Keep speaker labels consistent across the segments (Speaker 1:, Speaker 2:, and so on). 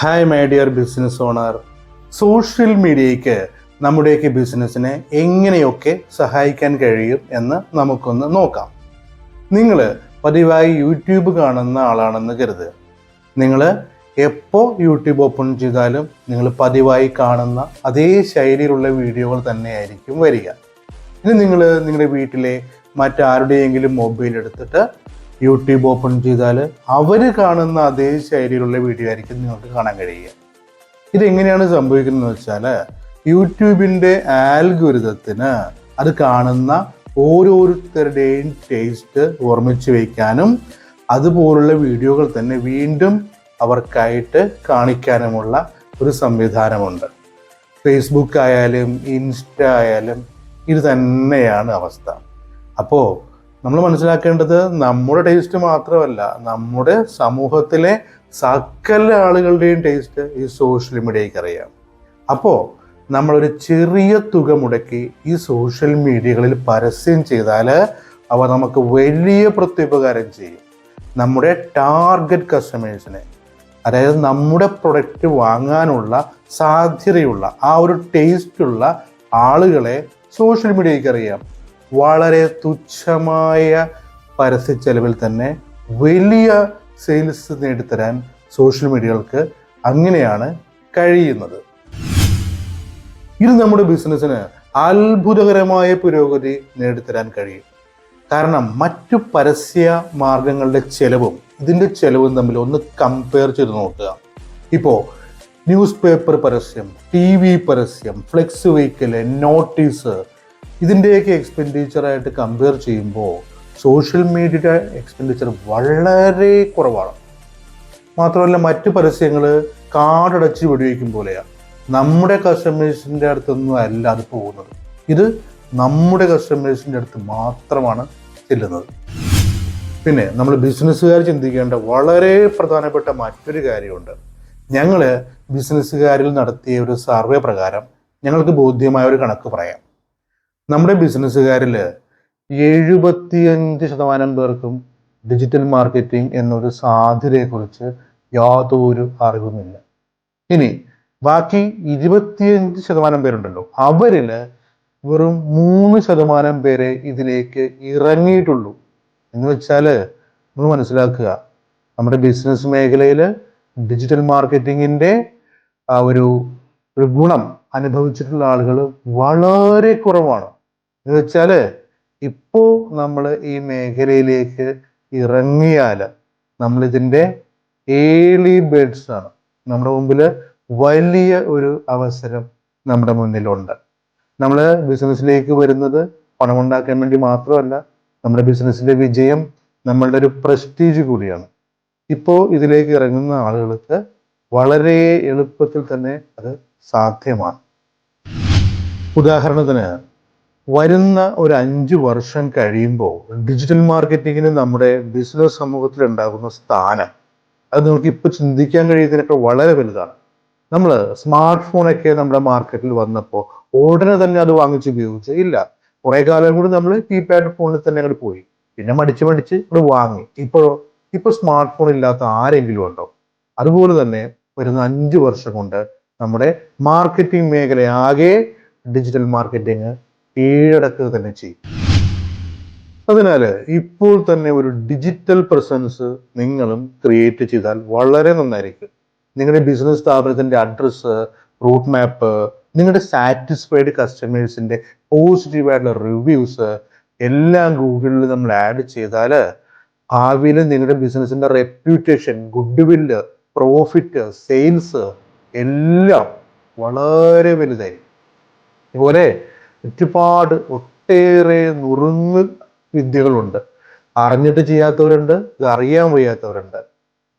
Speaker 1: Hi my dear business owner social മീഡിയയ്ക്ക് നമ്മുടെയൊക്കെ ബിസിനസ്സിനെ എങ്ങനെയൊക്കെ സഹായിക്കാൻ കഴിയും എന്ന് നമുക്കൊന്ന് നോക്കാം. നിങ്ങൾ പതിവായി യൂട്യൂബ് കാണുന്ന ആളാണെന്ന് കരുതുക നിങ്ങൾ എപ്പോൾ യൂട്യൂബ് ഓപ്പൺ ചെയ്താലും നിങ്ങൾ പതിവായി കാണുന്ന അതേ ശൈലിയിലുള്ള വീഡിയോകൾ തന്നെയായിരിക്കും വരിക. ഇനി നിങ്ങൾ നിങ്ങളുടെ വീട്ടിലെ മറ്റാരുടെയെങ്കിലും മൊബൈൽ എടുത്തിട്ട് യൂട്യൂബ് ഓപ്പൺ ചെയ്താൽ അവർ കാണുന്ന അതേ ശൈലിയിലുള്ള വീഡിയോ ആയിരിക്കും നിങ്ങൾക്ക് കാണാൻ കഴിയുക. ഇതെങ്ങനെയാണ് സംഭവിക്കുന്നത് വെച്ചാൽ യൂട്യൂബിന്റെ ആൽഗുരിതത്തിന് അത് കാണുന്ന ഓരോരുത്തരുടെയും ടേസ്റ്റ് ഓർമ്മിച്ച് വയ്ക്കാനും അതുപോലുള്ള വീഡിയോകൾ തന്നെ വീണ്ടും അവർക്കായിട്ട് കാണിക്കാനുമുള്ള ഒരു സംവിധാനമുണ്ട്. ഫേസ്ബുക്ക് ആയാലും ഇൻസ്റ്റ ആയാലും ഇത് തന്നെയാണ് അവസ്ഥ. അപ്പോൾ നമ്മൾ മനസ്സിലാക്കേണ്ടത് നമ്മുടെ ടേസ്റ്റ് മാത്രമല്ല നമ്മുടെ സമൂഹത്തിലെ സകല ആളുകളുടെയും ടേസ്റ്റ് ഈ സോഷ്യൽ മീഡിയയ്ക്ക് അറിയാം. അപ്പോൾ നമ്മളൊരു ചെറിയ തുക മുടക്കി ഈ സോഷ്യൽ മീഡിയകളിൽ പരസ്യം ചെയ്താൽ അവ നമുക്ക് വലിയ പ്രത്യുപകാരം ചെയ്യും. നമ്മുടെ ടാർഗറ്റ് കസ്റ്റമേഴ്സിനെ അതായത് നമ്മുടെ പ്രൊഡക്റ്റ് വാങ്ങാനുള്ള സാധ്യതയുള്ള ആ ഒരു ടേസ്റ്റുള്ള ആളുകളെ സോഷ്യൽ മീഡിയയ്ക്ക് അറിയാം. വളരെ തുച്ഛമായ പരസ്യ ചെലവിൽ തന്നെ വലിയ സെയിൽസ് നേടിത്തരാൻ സോഷ്യൽ മീഡിയകൾക്ക് അങ്ങനെയാണ് കഴിയുന്നത്. ഇത് നമ്മുടെ ബിസിനസ്സിന് അത്ഭുതകരമായ പുരോഗതി നേടിത്തരാൻ കഴിയും. കാരണം മറ്റു പരസ്യ മാർഗങ്ങളുടെ ചെലവും ഇതിന്റെ ചെലവും തമ്മിൽ ഒന്ന് കമ്പയർ ചെയ്ത് നോക്കുക. ഇപ്പോൾ ന്യൂസ് പേപ്പർ പരസ്യം ടി വി പരസ്യം ഫ്ലെക്സ് വെഹിക്കൽ നോട്ടീസ് ഇതിന്റെയൊക്കെ എക്സ്പെൻഡിച്ചറായിട്ട് കമ്പയർ ചെയ്യുമ്പോൾ സോഷ്യൽ മീഡിയയുടെ എക്സ്പെൻഡിച്ചർ വളരെ കുറവാണ്. മാത്രമല്ല മറ്റു പരസ്യങ്ങൾ കാടടച്ച് വെടിവെക്കും പോലെയാണ് നമ്മുടെ കസ്റ്റമേഴ്സിന്റെ അടുത്തൊന്നും അല്ല അത് പോകുന്നത്. ഇത് നമ്മുടെ കസ്റ്റമേഴ്സിന്റെ അടുത്ത് മാത്രമാണ് ചെല്ലുന്നത്. പിന്നെ നമ്മൾ ബിസിനസ്സുകാർ ചിന്തിക്കേണ്ട വളരെ പ്രധാനപ്പെട്ട മറ്റൊരു കാര്യമുണ്ട്. ഞങ്ങൾ ബിസിനസ്സുകാരിൽ നടത്തിയ ഒരു സർവേ പ്രകാരം ഞങ്ങൾക്ക് ബോധ്യമായ ഒരു കണക്ക് പറയാം. നമ്മുടെ ബിസിനസ്സുകാരിൽ എഴുപത്തിയഞ്ച് ശതമാനം പേർക്കും ഡിജിറ്റൽ മാർക്കറ്റിംഗ് എന്നൊരു സാധ്യതയെക്കുറിച്ച് യാതൊരു അറിവുമില്ല. ഇനി ബാക്കി ഇരുപത്തിയഞ്ച് ശതമാനം പേരുണ്ടല്ലോ. അവരിൽ വെറും മൂന്ന് ശതമാനം പേരെ ഇതിലേക്ക് ഇറങ്ങിയിട്ടുള്ളൂ. എന്ന് വെച്ചാൽ നമ്മൾ മനസ്സിലാക്കുക. നമ്മുടെ ബിസിനസ് മേഖലയിൽ ഡിജിറ്റൽ മാർക്കറ്റിങ്ങിന്റെ ഒരു ഗുണം അനുഭവിച്ചിട്ടുള്ള ആളുകൾ വളരെ കുറവാണ്. എന്ന് വെച്ചാൽ ഇപ്പോൾ നമ്മൾ ഈ മേഖലയിലേക്ക് ഇറങ്ങിയാൽ നമ്മളിതിന്റെ ഏളി ബേഡ്സ് ആണ്. നമ്മുടെ മുമ്പിൽ വലിയ ഒരു അവസരം നമ്മുടെ മുന്നിലുണ്ട്. നമ്മൾ ബിസിനസ്സിലേക്ക് വരുന്നത് പണമുണ്ടാക്കാൻ വേണ്ടി മാത്രമല്ല നമ്മുടെ ബിസിനസ്സിന്റെ വിജയം നമ്മളുടെ ഒരു പ്രസ്റ്റീജ് കൂടിയാണ്. ഇപ്പോൾ ഇതിലേക്ക് ഇറങ്ങുന്ന ആളുകൾക്ക് വളരെ എളുപ്പത്തിൽ തന്നെ അത് സാധ്യമാണ്. ഉദാഹരണത്തിന് വരുന്ന ഒരു അഞ്ച് വർഷം കഴിയുമ്പോൾ ഡിജിറ്റൽ മാർക്കറ്റിങ്ങിന് നമ്മുടെ ബിസിനസ് സമൂഹത്തിൽ ഉണ്ടാകുന്ന സ്ഥാനം അത് നമുക്ക് ഇപ്പോൾ ചിന്തിക്കാൻ കഴിയുന്നതിനൊക്കെ വളരെ വലുതാണ്. നമ്മൾ സ്മാർട്ട് ഫോണൊക്കെ നമ്മുടെ മാർക്കറ്റിൽ വന്നപ്പോൾ ഉടനെ തന്നെ അത് വാങ്ങിച്ച് ഉപയോഗിച്ച് ഇല്ല. കുറെ കാലം കൂടി നമ്മൾ കീപാഡ് ഫോണിൽ തന്നെ അങ്ങോട്ട് പോയി. പിന്നെ മടിച്ച് മടിച്ച് ഇവിടെ വാങ്ങി. ഇപ്പോഴോ ഇപ്പോൾ സ്മാർട്ട് ഫോൺ ഇല്ലാത്ത ആരെങ്കിലും ഉണ്ടോ? അതുപോലെ തന്നെ വരുന്ന അഞ്ച് വർഷം കൊണ്ട് നമ്മുടെ മാർക്കറ്റിംഗ് മേഖല ആകെ ഡിജിറ്റൽ മാർക്കറ്റിംഗ് കീഴടക്കുക തന്നെ ചെയ്യും. അതിനാൽ ഇപ്പോൾ തന്നെ ഒരു ഡിജിറ്റൽ പ്രസൻസ് നിങ്ങളും ക്രിയേറ്റ് ചെയ്താൽ വളരെ നന്നായിരിക്കും. നിങ്ങളുടെ ബിസിനസ് സ്ഥാപനത്തിന്റെ അഡ്രസ്സ് റൂട്ട് മാപ്പ് നിങ്ങളുടെ സാറ്റിസ്ഫൈഡ് കസ്റ്റമേഴ്സിന്റെ പോസിറ്റീവായിട്ടുള്ള റിവ്യൂസ് എല്ലാം ഗൂഗിളിൽ നമ്മൾ ആഡ് ചെയ്താൽ ഭാവിയിൽ നിങ്ങളുടെ ബിസിനസ്സിന്റെ reputation good will profit sales എല്ലാം വളരെ വലുതായി ഇതുപോലെ ഒരുപാട് ഒട്ടേറെ നുറുങ്ങ് വിദ്യകളുണ്ട്. അറിഞ്ഞിട്ട് ചെയ്യാത്തവരുണ്ട് ഇത് അറിയാൻ വയ്യാത്തവരുണ്ട്.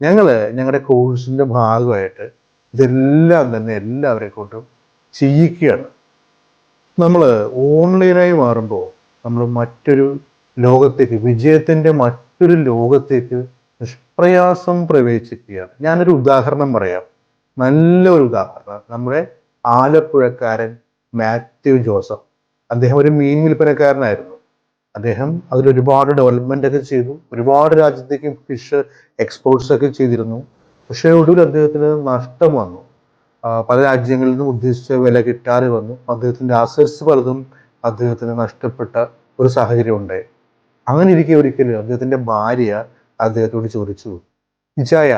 Speaker 1: ഞങ്ങൾ ഞങ്ങളുടെ കോഴ്സിന്റെ ഭാഗമായിട്ട് ഇതെല്ലാം തന്നെ എല്ലാവരെ കൊണ്ടും ചെയ്യിക്കുകയാണ്. നമ്മൾ ഓൺലൈനായി മാറുമ്പോൾ നമ്മൾ മറ്റൊരു ലോകത്തേക്ക് വിജയത്തിന്റെ മറ്റൊരു ലോകത്തേക്ക് നിഷ്പ്രയാസം പ്രവേശിക്കുകയാണ്. ഞാനൊരു ഉദാഹരണം പറയാം. നല്ലൊരു ഉദാഹരണം. നമ്മുടെ ആലപ്പുഴക്കാരൻ മാത്യു ജോസഫ്. അദ്ദേഹം ഒരു മീൻ വിൽപ്പനക്കാരനായിരുന്നു. അദ്ദേഹം അതിൽ ഒരുപാട് ഡെവലപ്മെന്റ് ഒക്കെ ചെയ്തു. ഒരുപാട് രാജ്യത്തേക്ക് ഫിഷ് എക്സ്പോർട്ട്സ് ഒക്കെ ചെയ്തിരുന്നു. പക്ഷേ ഒടുവിൽ അദ്ദേഹത്തിന് നഷ്ടം വന്നു. പല രാജ്യങ്ങളിൽ നിന്നും ഉദ്ദേശിച്ച വില കിട്ടാതെ വന്നു. അദ്ദേഹത്തിന്റെ അസറ്റ്സ് പലതും അദ്ദേഹത്തിന് നഷ്ടപ്പെട്ട ഒരു സാഹചര്യം ഉണ്ടായി അങ്ങനെ ഇരിക്കെ ഒരിക്കലും അദ്ദേഹത്തിന്റെ ഭാര്യ അദ്ദേഹത്തോട് ചോദിച്ചു ജയ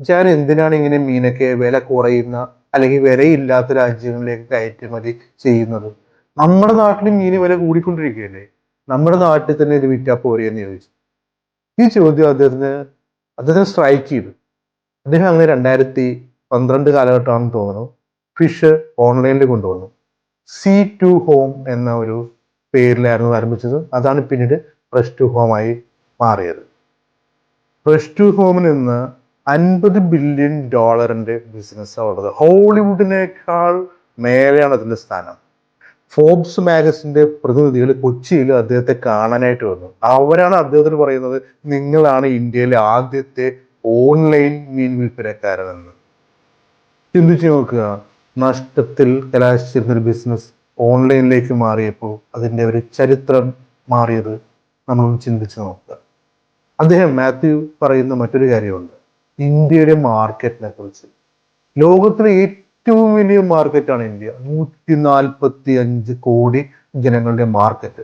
Speaker 1: ഞാൻ എന്തിനാണ് ഇങ്ങനെ മീനൊക്കെ വില കുറയുന്ന അല്ലെങ്കിൽ വിലയില്ലാത്ത രാജ്യങ്ങളിലേക്ക് കയറ്റുമതി ചെയ്യുന്നത്? നമ്മുടെ നാട്ടിൽ മീൻ വില കൂടിക്കൊണ്ടിരിക്കുകയല്ലേ? നമ്മുടെ നാട്ടിൽ തന്നെ ഇത് വിറ്റാ പോരെ ചോദിച്ചു. ഈ ചോദ്യം അദ്ദേഹത്തിന് അദ്ദേഹത്തിന് സ്ട്രൈക്ക് ചെയ്തു. അദ്ദേഹം അങ്ങനെ രണ്ടായിരത്തി പന്ത്രണ്ട് കാലഘട്ടമാണെന്ന് തോന്നുന്നു. ഫിഷ് ഓൺലൈനിൽ കൊണ്ടുവന്നു. സി ടു ഹോം എന്ന ഒരു പേരിലായിരുന്നു ആരംഭിച്ചത്. അതാണ് പിന്നീട് ഫ്രഷ് ടു ഹോമായി മാറിയത്. ഫ്രഷ് ടു ഹോമിൽ നിന്ന് അൻപത് ബില്യൺ ഡോളറിന്റെ ബിസിനസ് ഉള്ളത്. ഹോളിവുഡിനേക്കാൾ മേലെയാണ് അതിന്റെ സ്ഥാനം. ഫോബ്സ് മാഗസിന്റെ പ്രതിനിധികൾ കൊച്ചിയിൽ അദ്ദേഹത്തെ കാണാനായിട്ട് വന്നു. അവരാണ് അദ്ദേഹത്തിന് പറയുന്നത് നിങ്ങളാണ് ഇന്ത്യയിലെ ആദ്യത്തെ ഓൺലൈൻ മീൻ വിൽപ്പനക്കാരനെന്ന്. ചിന്തിച്ചു നോക്കുക നഷ്ടത്തിൽ കലാശിച്ചിരുന്ന ഒരു ബിസിനസ് ഓൺലൈനിലേക്ക് മാറിയപ്പോൾ അതിന്റെ ഒരു ചരിത്രം മാറിയത് നമ്മൾ ചിന്തിച്ചു നോക്കുക. അദ്ദേഹം മാത്യു പറയുന്ന മറ്റൊരു കാര്യമുണ്ട്. ഇന്ത്യയുടെ മാർക്കറ്റിനെ കുറിച്ച്. ലോകത്തിലെ ഏറ്റവും വലിയ മാർക്കറ്റാണ് ഇന്ത്യ. നൂറ്റി നാൽപ്പത്തി അഞ്ച് കോടി ജനങ്ങളുടെ മാർക്കറ്റ്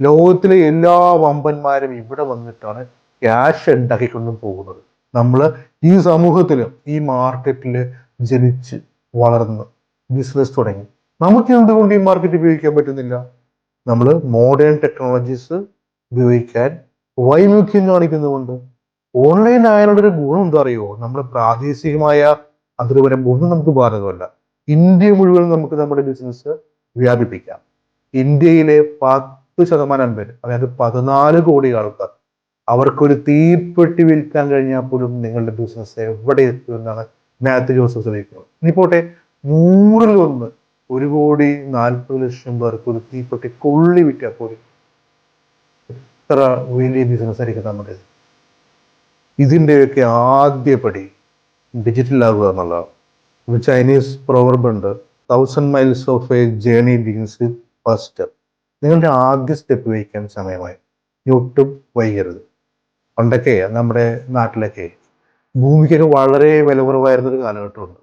Speaker 1: ലോകത്തിലെ എല്ലാ വമ്പന്മാരും ഇവിടെ വന്നിട്ടാണ് ക്യാഷ് ഉണ്ടാക്കിക്കൊണ്ട് പോകുന്നത്. നമ്മൾ ഈ സമൂഹത്തിൽ ഈ മാർക്കറ്റിൽ ജനിച്ച് വളർന്ന് ബിസിനസ് തുടങ്ങി. നമുക്ക് എന്തുകൊണ്ട് ഈ മാർക്കറ്റ് ഉപയോഗിക്കാൻ പറ്റുന്നില്ല? നമ്മൾ മോഡേൺ ടെക്നോളജീസ് ഉപയോഗിക്കാൻ വൈമുഖ്യം കാണിക്കുന്നതുകൊണ്ട്. ഓൺലൈൻ ആയാലുള്ളൊരു ഗുണം എന്താ അറിയോ നമ്മൾ പ്രാദേശികമായ അതിർവരം ഒന്നും നമുക്ക് ബാധകമല്ല. ഇന്ത്യ മുഴുവൻ നമുക്ക് നമ്മുടെ ബിസിനസ് വ്യാപിപ്പിക്കാം. ഇന്ത്യയിലെ പത്ത് ശതമാനം പേര് അതായത് പതിനാല് കോടി ആൾക്കാർ അവർക്കൊരു തീപ്പെട്ടി വിൽക്കാൻ കഴിഞ്ഞാൽ പോലും നിങ്ങളുടെ ബിസിനസ് എവിടെ എത്തുമെന്നാണ് മാത്യു ജോസഫ് തെളിയിക്കുന്നത് ഇനി പോട്ടെ നൂറിൽ ഒന്ന് ഒരു കോടി നാൽപ്പത് ലക്ഷം പേർക്ക് ഒരു തീപ്പെട്ടി കൊള്ളി വിറ്റാൽ പോലും എത്ര വലിയ ബിസിനസ് ആയിരിക്കും നമ്മുടെ ഇതിന്റെയൊക്കെ ആദ്യപടി ഡിജിറ്റൽ ആകുക എന്നുള്ളതാണ് ചൈനീസ് പ്രോവർബ് ഉണ്ട്. Thousand miles of a journey begins first step നിങ്ങളുടെ ആദ്യ സ്റ്റെപ്പ് വയ്ക്കാൻ സമയമായി. ഒട്ടും വൈകരുത്. പണ്ടൊക്കെ നമ്മുടെ നാട്ടിലൊക്കെ ഭൂമിക്കൊക്കെ വളരെ വില കുറവായിരുന്നൊരു കാലഘട്ടമുണ്ട്.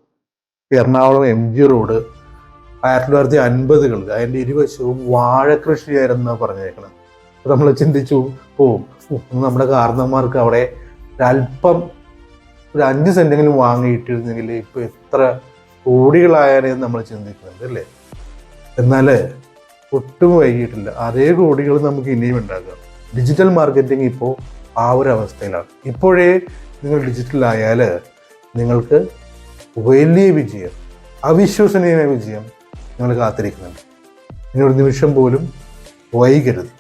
Speaker 1: എറണാകുളം എം ജി റോഡ് ആയിരത്തി തൊള്ളായിരത്തി അൻപതുകളിൽ അതിന്റെ ഇരുവശവും വാഴ കൃഷിയായിരുന്നു പറഞ്ഞേക്കണം നമ്മൾ ചിന്തിച്ചു പോവും നമ്മുടെ കാരണന്മാർക്ക് അവിടെ ഒരല്പം ഒരു അഞ്ച് സെന്റെങ്കിലും വാങ്ങിയിട്ടിരുന്നെങ്കിൽ ഇപ്പോൾ എത്ര കോടികളായാലും നമ്മൾ ചിന്തിക്കുന്നുണ്ട് അല്ലേ? എന്നാൽ ഒട്ടും വൈകിട്ടില്ല അതേ കോടികൾ നമുക്ക് ഇനിയും ഉണ്ടാക്കാം ഡിജിറ്റൽ മാർക്കറ്റിംഗ് ഇപ്പോൾ ആ ഒരു അവസ്ഥയിലാണ്. ഇപ്പോഴേ നിങ്ങൾ ഡിജിറ്റലായാൽ നിങ്ങൾക്ക് വലിയ വിജയം അവിശ്വസനീയമായ വിജയം നിങ്ങൾ കാത്തിരിക്കുന്നുണ്ട്. ഇനി ഒരു നിമിഷം പോലും വൈകരുത്.